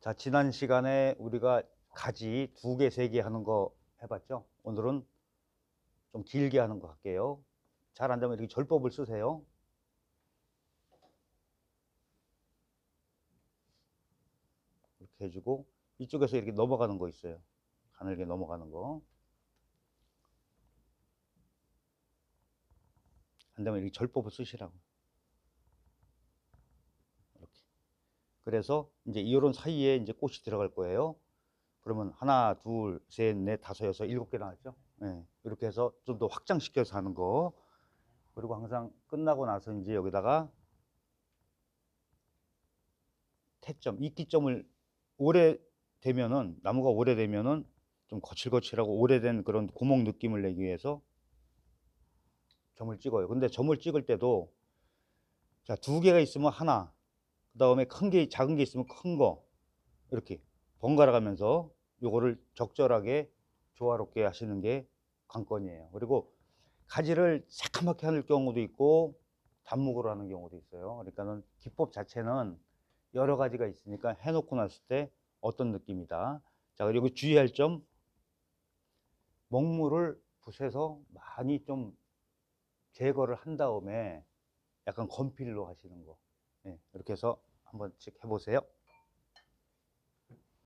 자, 지난 시간에 우리가 가지 두 개, 세 개 하는 거 해봤죠? 오늘은 좀 길게 하는 거 할게요. 잘 안 되면 이렇게 절법을 쓰세요. 이렇게 해주고 이쪽에서 이렇게 넘어가는 거 있어요. 가늘게 넘어가는 거. 안 되면 이렇게 절법을 쓰시라고. 이렇게. 그래서 이제 이런 사이에 이제 꽃이 들어갈 거예요. 그러면 하나, 둘, 셋, 넷, 다섯, 여섯, 일곱 개 나왔죠? 예. 이렇게 해서 좀 더 확장시켜서 하는 거. 그리고 항상 끝나고 나서 이제 여기다가 태점, 이끼점을 오래 되면은 나무가 오래 되면은 좀 거칠거칠하고 오래된 그런 구멍 느낌을 내기 위해서 점을 찍어요. 근데 점을 찍을 때도 자, 두 개가 있으면 하나, 그 다음에 큰 게, 작은 게 있으면 큰 거, 이렇게 번갈아 가면서 요거를 적절하게 조화롭게 하시는 게 관건이에요. 그리고 가지를 새카맣게 하는 경우도 있고 단목으로 하는 경우도 있어요. 그러니까는 기법 자체는 여러 가지가 있으니까 해놓고 났을 때 어떤 느낌이다. 자, 그리고 주의할 점, 먹물을 붓에서 많이 좀 제거를 한 다음에 약간 건필로 하시는 거. 예, 이렇게 해서 한번씩 해보세요.